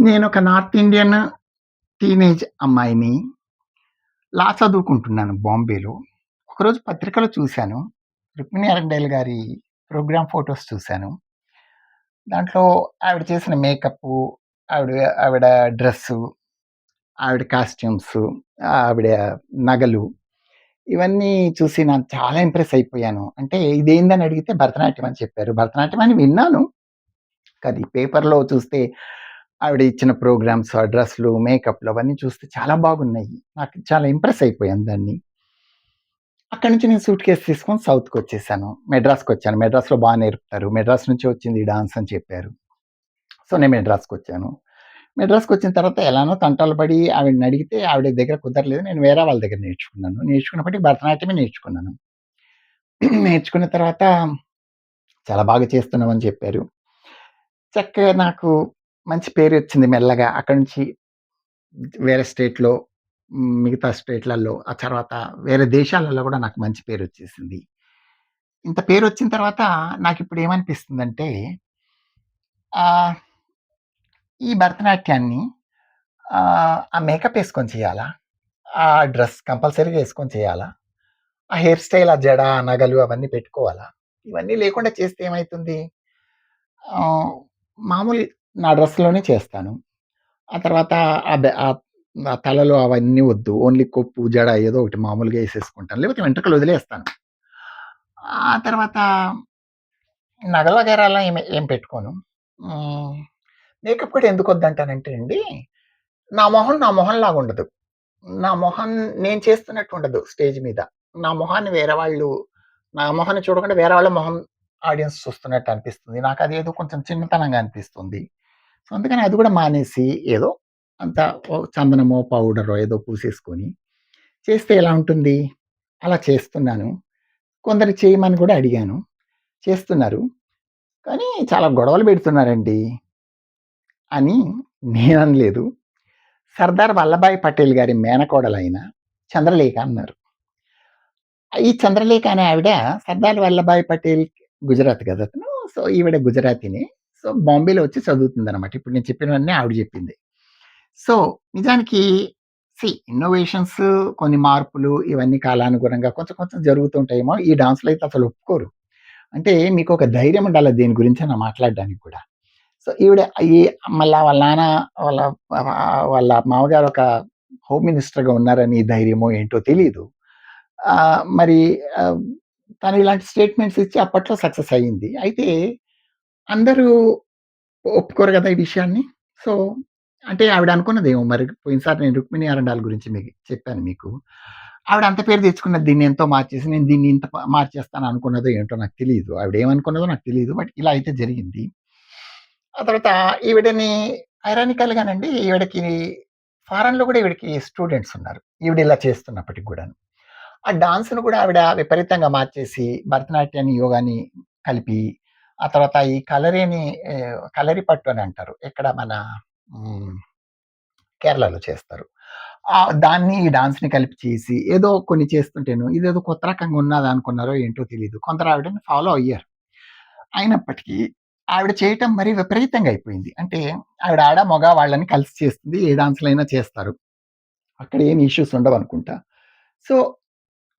నేను ఒక north Indian teenage అమ్మాయిని. లా చదువుకుంటున్నాను బాంబేలో. ఒకరోజు పత్రికలో చూశాను. రుక్మిణి అరండేల్ గారి ప్రోగ్రామ్ ఫొటోస్ చూశాను. దాంట్లో ఆవిడ చేసిన మేకప్ ఆవిడ ఆవిడ డ్రెస్సు, ఆవిడ కాస్ట్యూమ్స్, ఆవిడ నగలు, ఇవన్నీ చూసి నాకు చాలా ఇంప్రెస్ అయిపోయాను. అంటే ఇదేందని అడిగితే భరతనాట్యం అని చెప్పారు. భరతనాట్యం అని విన్నాను. కానీ పేపర్‌లో చూస్తే ఆవిడ ఇచ్చిన ప్రోగ్రామ్స్, ఆ డ్రెస్‌లు, మేకప్‌లు అవన్నీ చూస్తే చాలా బాగున్నాయి. నాకు చాలా ఇంప్రెస్ అయిపోయాను దాన్ని. అక్కడి నుంచి నేను సూట్ కేస్ తీసుకొని సౌత్కి వచ్చేసాను మెడ్రాస్కి వచ్చాను మెడ్రాస్‌లో బాగా నేర్పుతారు. మెడ్రాస్ నుంచి వచ్చింది ఈ డాన్స్ అని చెప్పారు. సో, నేను మెడ్రాస్కి వచ్చాను మెడ్రాస్కి వచ్చిన తర్వాత ఎలానో తంటాలు పడి ఆవిడని అడిగితే ఆవిడ దగ్గర కుదరలేదు. నేను వేరే వాళ్ళ దగ్గర నేర్చుకున్నాను. నేర్చుకున్నప్పటికీ భరతనాట్యమే నేర్చుకున్నాను. నేర్చుకున్న తర్వాత చాలా బాగా చేస్తున్నామని చెప్పారు. చక్కగా నాకు మంచి పేరు వచ్చింది మెల్లగా. అక్కడి నుంచి వేరే స్టేట్‌లో మిగతా స్టేట్‌లలో, ఆ తర్వాత వేరే దేశాలలో కూడా నాకు మంచి పేరు వచ్చేసింది ఇంత పేరు వచ్చిన తర్వాత నాకు ఇప్పుడు ఏమనిపిస్తుందంటే ఈ భరతనాట్యాన్ని ఆ మేకప్ వేసుకొని చేయాలా? ఆ డ్రెస్ కంపల్సరీగా వేసుకొని చేయాలా? ఆ హెయిర్ స్టైల్, ఆ జడ, నగలు అవన్నీ పెట్టుకోవాలా? ఇవన్నీ లేకుండా చేస్తే ఏమవుతుంది మామూలు నా డ్రెస్‌లోనే చేస్తాను. ఆ తర్వాత ఆ బె ఆ తలలో అవన్నీ వద్దు. ఓన్లీ కొప్పు, జడ ఏదో ఒకటి మామూలుగా వేసేసుకుంటాను లేకపోతే వెంట్రుకలు వదిలేస్తాను. ఆ తర్వాత నగల వగైరాలా ఏమి ఏం పెట్టుకోను. మేకప్ కూడా ఎందుకొద్దంటానంటే అండి, నా మొహం నా మొహంలాగా ఉండదు. నా మొహం నేను చేస్తున్నట్టు ఉండదు స్టేజ్ మీద. నా మొహాన్ని వేరే వాళ్ళు నా మొహాన్ని చూడకుండా వేరే వాళ్ళ మొహం ఆడియన్స్ చూస్తున్నట్టు అనిపిస్తుంది. నాకు అదేదో కొంచెం చిన్నతనంగా అనిపిస్తుంది. సో, అందుకని అది కూడా మానేసి ఏదో అంత చందనమో, పౌడరో ఏదో పూసేసుకొని చేస్తే ఎలా ఉంటుంది? అలా చేస్తున్నాను. కొందరు చేయమని కూడా అడిగాను. చేస్తున్నారు. కానీ చాలా గొడవలు పెడుతున్నారండి. అని నేననలేదు. సర్దార్ వల్లభాయ్ పటేల్ గారి మేనకోడలైన చంద్రలేఖ అన్నారు. ఈ చంద్రలేఖ అనే ఆవిడ సర్దార్ వల్లభాయ్ పటేల్ గుజరాత్ కదా అతను. సో, ఈవిడ గుజరాతీనే. సో, బాంబేలో వచ్చి చదువుతుందనమాట. ఇప్పుడు నేను చెప్పినవన్నీ ఆవిడ చెప్పింది సో, నిజానికి సి ఇన్నోవేషన్స్ కొన్ని మార్పులు ఇవన్నీ కాలానుగుణంగా కొంచెం కొంచెం జరుగుతుంటాయేమో. ఈ డాన్స్‌లో అయితే అసలు ఒప్పుకోరు. అంటే మీకు ఒక ధైర్యం ఉండాలి గురించి నా మాట్లాడడానికి కూడా. సో, ఈవిడ ఈ మళ్ళా వాళ్ళ నాన్న వాళ్ళ వాళ్ళ మామగారు ఒక హోమ్ మినిస్టర్‌గా ఉన్నారని ధైర్యమో ఏంటో తెలియదు మరి తను ఇలాంటి స్టేట్మెంట్స్ ఇచ్చి అప్పట్లో సక్సెస్ అయింది. అయితే అందరూ ఒప్పుకోరు కదా ఈ విషయాన్ని. సో, అంటే ఆవిడ అనుకున్నదేమో మరి పోయినసారి నేను రుక్మిణి అరండాల్ గురించి మీకు చెప్పాను మీకు. ఆవిడ అంత పేరు తెచ్చుకున్నది దీన్ని ఎంతో మార్చేసి నేను దీన్ని ఇంత ప మార్చేస్తాను అనుకున్నదో ఏంటో నాకు తెలీదు. ఆవిడ ఏమనుకున్నదో నాకు తెలీదు. బట్ ఇలా అయితే జరిగింది. ఆ తర్వాత ఈవిడని ఐరానికల్‌గానండి ఈవిడకి ఫారెన్‌లో గూడా ఈవిడకి స్టూడెంట్స్ ఉన్నారు. ఈవిడ ఇలా చేస్తున్నప్పటికి గూడాను. ఆ డాన్స్‌ను కూడా ఆవిడ విపరీతంగా మార్చేసి భరతనాట్యాన్ని, యోగాని కలిపి ఆ తర్వాత ఈ కలరిని కలరి పట్టు అని అంటారు. ఎక్కడ మన కేరళలో చేస్తారు. దాన్ని ఈ డాన్స్‌ని కలిపి చేసి ఏదో కొన్ని చేస్తుంటేను ఇదేదో కొత్త రకంగా ఉన్నదనుకున్నారో ఏంటో తెలియదు కొందరు ఆవిడని ఫాలో అయ్యారు. అయినప్పటికీ ఆవిడ చేయటం మరీ విపరీతంగా అయిపోయింది. అంటే ఆవిడ ఆడ, మగ వాళ్ళని కలిసి చేస్తుంది. ఏ డాన్స్‌లైనా చేస్తారు. అక్కడ ఏమి ఇష్యూస్ ఉండవు అనుకుంటా సో,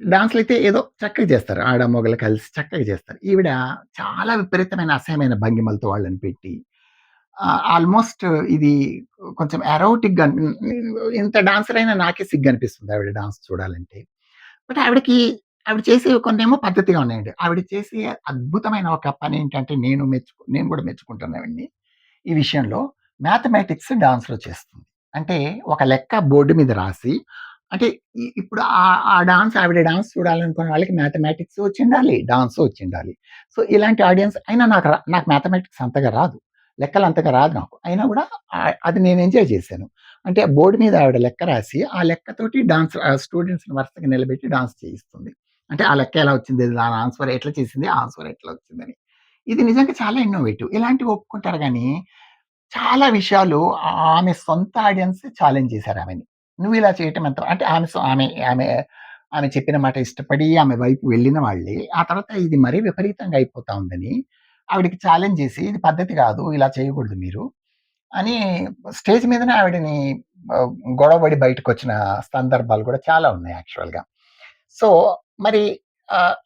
డాన్స్‌లయితే ఏదో చక్కగా చేస్తారు. ఆడ, మొగలు కలిసి చక్కగా చేస్తారు. ఈవిడ చాలా విపరీతమైన అసహ్యమైన భంగిమలతో వాళ్ళని పెట్టి ఆల్‌మోస్ట్ ఇది కొంచెం ఎరోటిక్‌గా ఇంత డాన్సర్ అయినా నాకే సిగ్గనిపిస్తుంది ఆవిడ డాన్స్ చూడాలంటే. బట్ ఆవిడకి ఆవిడ చేసేవి కొన్నేమో పద్ధతిగా ఉన్నాయండి. ఆవిడ చేసే అద్భుతమైన ఒక పని ఏంటంటే నేను మెచ్చుకు నేను కూడా మెచ్చుకుంటాను ఈ విషయంలో మ్యాథమెటిక్స్ డాన్స్‌లో చేస్తుంది. అంటే ఒక లెక్క బోర్డు మీద రాసి అంటే ఇప్పుడు ఆ డాన్స్ ఆవిడ డాన్స్ చూడాలనుకున్న వాళ్ళకి మ్యాథమెటిక్స్ వచ్చిండాలి డాన్సు వచ్చిండాలి సో, ఇలాంటి ఆడియన్స్ అయినా నాకు రా నాకు మ్యాథమెటిక్స్ అంతగా రాదు. లెక్కలు అంతగా రాదు నాకు. అయినా కూడా అది నేను ఎంజాయ్ చేశాను. అంటే బోర్డు మీద ఆవిడ లెక్క రాసి, ఆ లెక్కతోటి డాన్స్ స్టూడెంట్స్‌ని వరుసగా నిలబెట్టి డాన్స్ చేయిస్తుంది. అంటే ఆ లెక్క ఎలా వచ్చింది? దాని ఆన్సర్ ఎట్లా చేసింది? ఆన్సర్ ఎట్లా వచ్చిందని. ఇది నిజంగా చాలా ఇన్నోవేటివ్. ఇలాంటివి ఒప్పుకుంటారు కానీ చాలా విషయాలు ఆమె సొంత ఆడియన్సే ఛాలెంజ్ చేశారు ఆమెని. నువ్వు ఇలా చేయటం ఎంత అంటే ఆమె ఆమె ఆమె ఆమె చెప్పిన మాట ఇష్టపడి ఆమె వైపు వెళ్ళిన వాళ్ళే, ఆ తర్వాత ఇది మరీ విపరీతంగా అయిపోతా ఉందని ఆవిడకి ఛాలెంజ్ చేసి, "ఇది పద్ధతి కాదు. ఇలా చేయకూడదు మీరు. అని స్టేజ్ మీదనే ఆవిడని గొడవబడి గొడవపడి బయటకొచ్చిన సందర్భాలు కూడా చాలా ఉన్నాయి యాక్చువల్‌గా. సో, మరి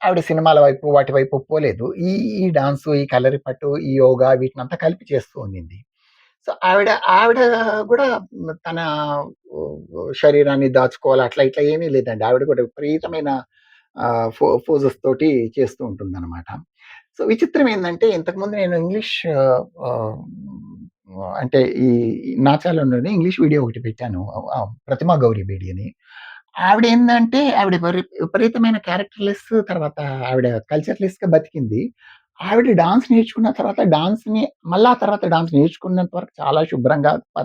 ఆవిడ సినిమాల వైపు, వాటి వైపు పోలేదు. ఈ ఈ డాన్సు, ఈ కలరి పట్టు ఈ యోగా వీటినంతా కలిపి చేస్తూ ఉండింది. సో, ఆవిడ ఆవిడ గూడా తన శరీరాన్ని దాచుకోవాలి అట్లా ఇట్లా ఏమీ లేదండి. ఆవిడ కూడా విపరీతమైన ఆహ్, ఫో ఫోజెస్ తోటి చేస్తూ ఉంటుందనమాట. సో, విచిత్రం ఏందంటే ఇంతకుముందు నేను ఇంగ్లీష్ ఆహ్, అంటే ఈ నాచాలంలోనే ఇంగ్లీష్ వీడియో ఒకటి పెట్టాను. ఆహ్, ప్రతిమా గౌరీ బేడి అని. ఆవిడేందంటే ఆవిడ విపరీ విపరీతమైన క్యారెక్టర్‌లెస్ తర్వాత ఆవిడ కల్చర్‌లెస్‌గా బతికింది. ఆవిడ డాన్స్ నేర్చుకున్న తర్వాత డాన్స్‌ని మళ్ళా తర్వాత డాన్స్ నేర్చుకున్నంత వరకు చాలా శుభ్రంగా ప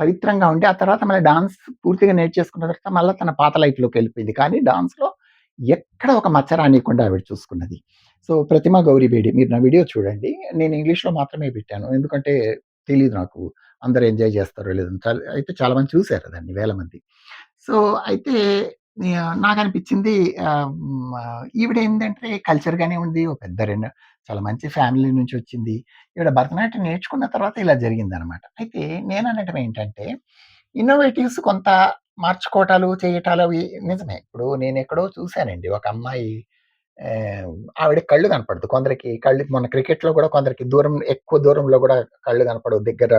పవిత్రంగా ఉండి, ఆ తర్వాత మళ్ళీ డాన్స్ పూర్తిగా నేర్చేసుకున్న తర్వాత మళ్ళీ తన పాత లైఫ్‌లోకెళ్ళిపోయింది. కానీ డాన్స్‌లో ఎక్కడ ఒక మచ్చ రానీయకుండా ఆవిడ చూసుకున్నది. సో, ప్రతిమ గౌరీబేడి మీరు నా వీడియో చూడండి. నేను ఇంగ్లీష్‌లో మాత్రమే పెట్టాను. ఎందుకంటే తెలియదు నాకు అందరూ ఎంజాయ్ చేస్తారో లేదో. అయితే చాలా మంది చూసారు దాన్ని వేల మంది. సో, అయితే నాకు అనిపించింది ఆహ్, హ్మ్, ఆహ్, కల్చర్‌గానే ఉంది. ఓ పెద్ద రెండు చాలా మంచి ఫ్యామిలీ నుంచొచ్చింది. ఈవిడ భరతనాట్యం నేర్చుకున్న తర్వాత ఇలా జరిగిందనమాట. అయితే నేననటం ఏంటంటే, ఇన్నోవేటివ్స్ కొంత మార్చుకోవటాలు, చేయటాలు అవి నిజమే. ఇప్పుడు నేనెక్కడో చూసానండి. ఒక అమ్మాయి ఆహ్, ఆవిడకి కళ్ళు కనపడదు. కొందరికి కళ్ళు మొన్న క్రికెట్‌లో గూడా కొందరికి దూరం ఎక్కువ దూరంలో గూడా కళ్ళు కనపడవు. దగ్గర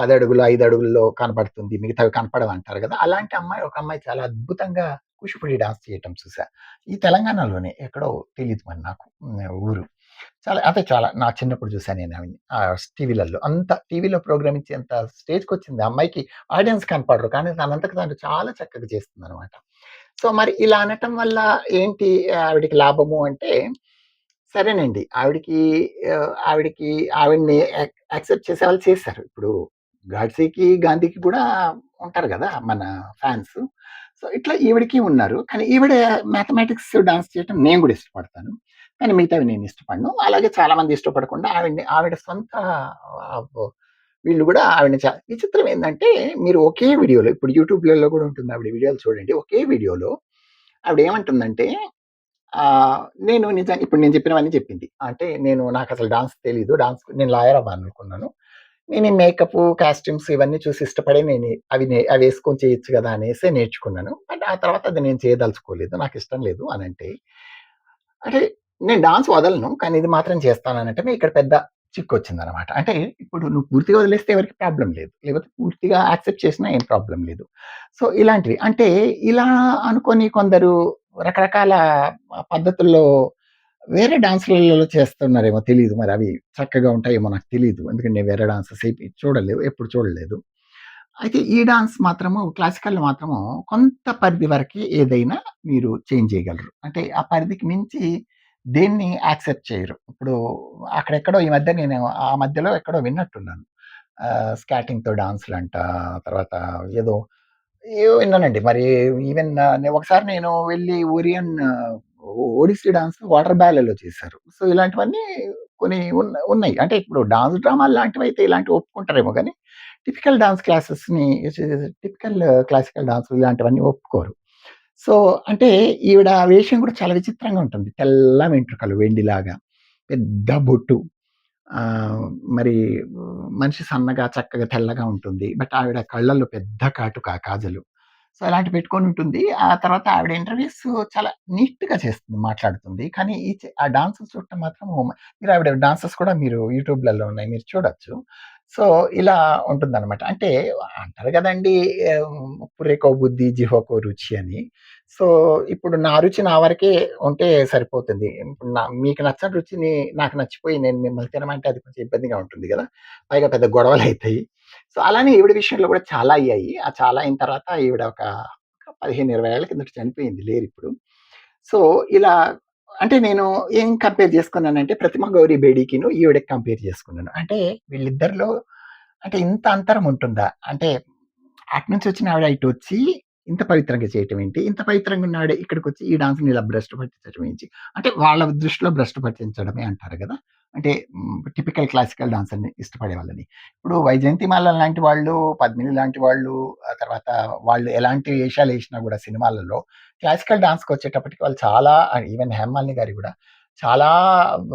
పది అడుగులు, ఐదు అడుగుల్లో కనపడుతుంది. మిగతావి కనపడవంటారు కదా అలాంటి అమ్మాయి ఒక అమ్మాయి చాలా అద్భుతంగా కూచిపూడి డాన్స్ చేయటం చూసా. ఈ తెలంగాణలోనే ఎక్కడో తెలియదు మరి నాకు ఊరు. చాలా అంటే చాలా నా చిన్నప్పుడు చూసాను నేను ఆవిడని. టీవీలలో. అంత టీవీలో ప్రోగ్రామ్ ఇచ్చేంత స్టేజ్కి వచ్చింది అమ్మాయికి ఆడియన్స్ కనపడరు. కానీ తనంతట తాను చాలా చక్కగా చేస్తుందనమాట. సో, మరి ఇలా అనటం వల్ల ఏంటి ఆవిడకి లాభము అంటే, సరేనండి. ఆవిడకి ఆవిడికి ఆవిడకి ఆవిడని చేసే వాళ్ళు చేశారు ఇప్పుడు గాడ్సేకి, గాంధీకి కూడా ఉంటారు గదా! మన ఫాన్స్. సో, ఇట్లా ఈవిడకి ఉన్నారు. కానీ ఈవిడ మ్యాథమెటిక్స్ డాన్స్ చేయటం నేను గూడా ఇష్టపడతాను. కానీ మిగతావి నేను ఇష్టపడను. అలాగే చాలా మంది ఇష్టపడకుండా ఆవిడని ఆవిడ సొంత ఆహ్, వీళ్ళు గూడా ఆవిడని చా విచిత్రం ఏందంటే మీరు ఒకే వీడియోలో ఇప్పుడు యూట్యూబ్‌లలో గూడా ఉంటుంది ఆవిడ వీడియోలు చూడండి. ఒకే వీడియోలో ఆవిడేమంటుందంటే ఆహ్, నేను నిజంగా ఇప్పుడు నేను చెప్పినవన్నీ చెప్పింది. అంటే నేను నాకసలు డాన్స్ తెలీదు. డాన్స్ నేను లాయర్ అవ్వాలనుకున్నాను. నేను మేకప్ కాస్ట్యూమ్స్ ఇవన్నీ చూసి ఇష్టపడి నేను అవి నే వేసుకొని చేయొచ్చు కదా అనేసి నేర్చుకున్నాను. బట్ ఆ తర్వాత అది నేను చేయదలుచుకోలేదు. ఇష్టం లేదు అని అంటే అంటే నేను డాన్స్ వదలను. కానీ ఇది మాత్రం చేస్తాను అనంటే ఇక్కడ పెద్ద చిక్కొచ్చిందనమాట. అంటే ఇప్పుడు నువ్వు పూర్తిగా వదిలేస్తే ఎవరికి ప్రాబ్లం లేదు. లేకపోతే పూర్తిగా యాక్సెప్ట్ చేసినా ఏం ప్రాబ్లం లేదు. సో, ఇలాంటివి. అంటే ఇలా అనుకొని కొందరు రకరకాల పద్ధతుల్లో వేరే డాన్స్‌లలో చేస్తున్నారేమో తెలియదు మరి అవి చక్కగా ఉంటాయేమో నాకు తెలియదు ఎందుకంటే నేను వేరే డాన్సెస్ ఏవి చూడలేదు. ఎప్పుడు చూడలేదు. అయితే ఈ డాన్స్ మాత్రము క్లాసికల్ మాత్రము కొంత పరిధి వరకు ఏదైనా మీరు చేంజ్ చేయగలరు. అంటే ఆ పరిధికి మించి దేన్ని యాక్సెప్ట్ చేయరు. ఇప్పుడు అక్కడెక్కడో ఈ మధ్య నేను ఆ మధ్యలో ఎక్కడో విన్నట్టున్నాను. స్కాటింగ్తో స్కాటింగ్‌తో అంట తర్వాత ఏదో ఏవో విన్నానండి. మరి ఈవెన్ ఒకసారి నేను వెళ్ళి ఒరియన్ ఒ ఒడిస్సీ డాన్స్ వాటర్ బ్యాలెలో చేశారు. సో, ఇలాంటివన్నీ కొన్ని ఉన్న ఉన్నాయి. అంటే ఇప్పుడు డాన్స్ డ్రామాలు లాంటివైతే ఇలాంటివి ఒప్పుకుంటారేమో కానీ టిపికల్ డాన్స్ క్లాసెస్‌ని టిపికల్ క్లాసికల్ డాన్స్ ఇలాంటివన్నీ ఒప్పుకోరు. సో, అంటే ఈవిడ వేషం కూడా చాలా విచిత్రంగా ఉంటుంది. తెల్ల వెంట్రుకలు వెండిలాగా, పెద్ద బొట్టు. మరి మనిషి సన్నగా, చక్కగా, తెల్లగా ఉంటుంది. బట్ ఆవిడ కళ్ళల్లో పెద్ద కాటుక కాజలు. సో, అలాంటివి పెట్టుకొని ఉంటుంది. ఆ తర్వాత ఆవిడ ఇంటర్వ్యూస్ చాలా నీట్‌గా చేస్తుంది, మాట్లాడుతుంది. కానీ ఈ ఆ డాన్సెస్ చూడటం మాత్రం మీరు ఆవిడ డాన్సెస్ కూడా మీరు యూట్యూబ్‌లలో ఉన్నాయి. మీరు చూడొచ్చు. సో, ఇలా ఉంటుందనమాట. అంటే అంటారు కదండి పురేకో బుద్ధి, జిహోకో రుచి అని. సో, ఇప్పుడు నా రుచి నా వరకే ఉంటే సరిపోతుంది. ఇప్పుడు నా మీకు నచ్చిన రుచిని నాకు నచ్చిపోయి నేను మిమ్మల్ని తినమంటే అది కొంచెం ఇబ్బందిగా ఉంటుంది కదా పైగా పెద్ద గొడవలు అవుతాయి సో, అలానే ఈవిడ విషయంలో కూడా చాలా అయ్యాయి. ఆ చాలా అయిన తర్వాత ఈవిడ ఒక 15, 20 ఏళ్ళ కిందట చనిపోయింది. లేరు ఇప్పుడు సో, ఇలా అంటే నేను ఏం కంపేర్ చేసుకున్నానంటే 'ప్రతిమ గౌరీ బేడీకిను ఈవిడకి కంపేర్ చేసుకున్నాను. అంటే వీళ్ళిద్దరిలో అంటే ఇంత అంతరం ఉంటుందా? అంటే అటునుంచి వచ్చిన ఆవిడ ఇటు వచ్చి ఇంత పవిత్రంగా చేయటం ఏంటి? ఇంత పవిత్రంగా ఉన్నాడే ఇక్కడికి వచ్చి ఈ డాన్స్‌ని ఇలా భ్రష్టు పట్టించడం ఏంటి? అంటే వాళ్ళ దృష్టిలో భ్రష్టు పట్టించడమే అంటారు కదా అంటే టిపికల్ క్లాసికల్ డాన్సర్‌ని ఇష్టపడే వాళ్ళని. ఇప్పుడు వైజయంతిమాల లాంటి వాళ్ళు, పద్మిని లాంటి వాళ్ళు, ఆ తర్వాత వాళ్ళు ఎలాంటి వేషాలేసినా కూడా సినిమాలలో క్లాసికల్ డాన్స్‌కొచ్చేటప్పటికి వాళ్ళు చాలా ఈవెన్ హేమాలిని గారి కూడా చాలా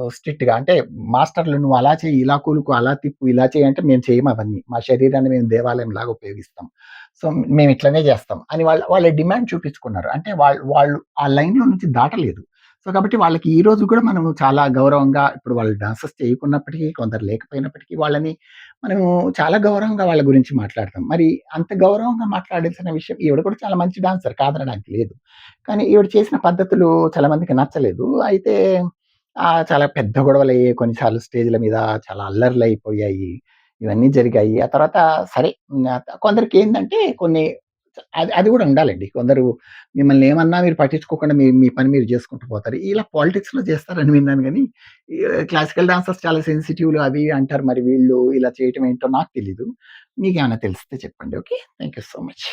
స్ట్రిక్ట్‌గా అంటే మాస్టర్‌లు నువ్వు అలా చేయి ఇలా కూలుకు అలా తిప్పు, ఇలా చేయి అంటే మేము చేయము అవన్నీ. మా శరీరాన్ని మేము దేవాలయం లాగా ఉపయోగిస్తాం. సో, మేము ఇట్లనే చేస్తాం అని వాళ్ళ వాళ్ళ డిమాండ్ చూపించుకున్నారు. అంటే వాళ్ళు వాళ్ళు ఆ లైన్‌లో నుంచి దాటలేదు. సో, కాబట్టి వాళ్ళకి ఈ రోజు కూడా మనము చాలా గౌరవంగా ఇప్పుడు వాళ్ళు డాన్సెస్ చేయకున్నప్పటికీ, కొందరు లేకపోయినప్పటికీ వాళ్ళని మనము చాలా గౌరవంగా వాళ్ళ గురించి మాట్లాడతాం. మరి అంత గౌరవంగా మాట్లాడాల్సిన విషయం ఈవిడ కూడా చాలా మంచి డాన్సర్ కాదనడానికి లేదు. కానీ ఈవిడ చేసిన పద్ధతులు చాలా మందికి నచ్చలేదు. అయితే చాలా పెద్ద గొడవలు అయ్యాయి కొన్నిసార్లు స్టేజ్‌ల మీద చాలా అల్లర్లయిపోయాయి. ఇవన్నీ జరిగాయి. ఆ తర్వాత సరే కొందరికి ఏంటంటే కొన్ని అది అది కూడా ఉండాలండి. కొందరు మిమ్మల్ని ఏమన్నా మీరు పట్టించుకోకుండా మీ మీ పని మీరు చేసుకుంటూ పోతారు. ఇలా పాలిటిక్స్‌లో చేస్తారని విన్నాను గానీ, ఈ క్లాసికల్ డాన్సర్స్ చాలా సెన్సిటివ్‌లు అవి ఇవి అంటారు. మరి వీళ్ళు ఇలా చేయటం ఏంటో నాకు తెలీదు. మీకేమైనా తెలిస్తే చెప్పండి. Okay. Thank you so much.